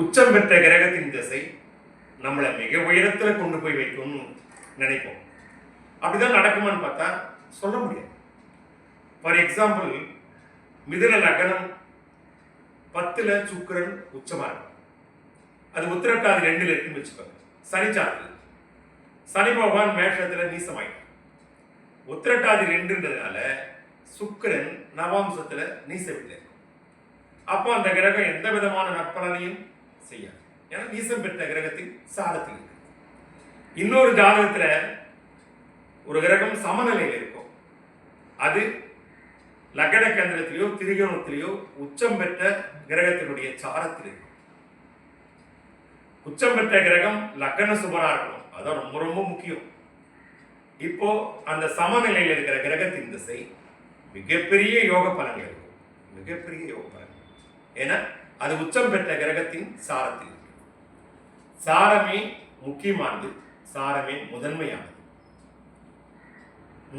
உச்சம் பெற்ற கிரகத்தின் திசை நம்மளை மிக உயரத்தில் கொண்டு போய் வைக்கும்னு நினைப்போம். அப்படிதான் நடக்குமான்னு பார்த்தா சொல்ல முடியாது. ஃபார் எக்ஸாம்பிள் மிதுன லக்னம் பத்தில் சுக்கரன் உச்சமாக இருக்கும் அது உத்திரட்டாதி ரெண்டில் இருக்குன்னு வச்சுக்கோங்க. சனி சனி பகவான் மேஷத்தில் நீசமாயிட்டார். உத்திரட்டாதி ரெண்டுன்றதுனால சுக்கிரன் நவாம்சத்தில் நீச விட்டு இருக்கும் அப்போ அந்த கிரகம் எந்த விதமான நற்பலனையும் செய்யாது. ஏன்னா நீசம் பெற்ற கிரகத்தின் சாரத்தில் இருக்கு. இன்னொரு ஜாதகத்துல ஒரு கிரகம் சமநிலையில் இருக்கும். அது லக்ன கேந்திரத்திலேயோ திரிகோணத்திலேயோ உச்சம் பெற்ற கிரகத்தினுடைய சாரத்தில் இருக்கும். உச்சம் பெற்ற கிரகம் லக்கண சுபரா இருக்கணும். அதான் ரொம்ப ரொம்ப முக்கியம். இப்போ அந்த சமநிலையில் இருக்கிற கிரகத்தின் திசை மிகப்பெரிய யோக பலன்கள் இருக்கும். மிகப்பெரிய யோக பலன்கள். ஏன்னா அது உச்சம் பெற்ற கிரகத்தின் சாரத்தில் சாரமே முக்கியமானது சாரமே முதன்மையானது.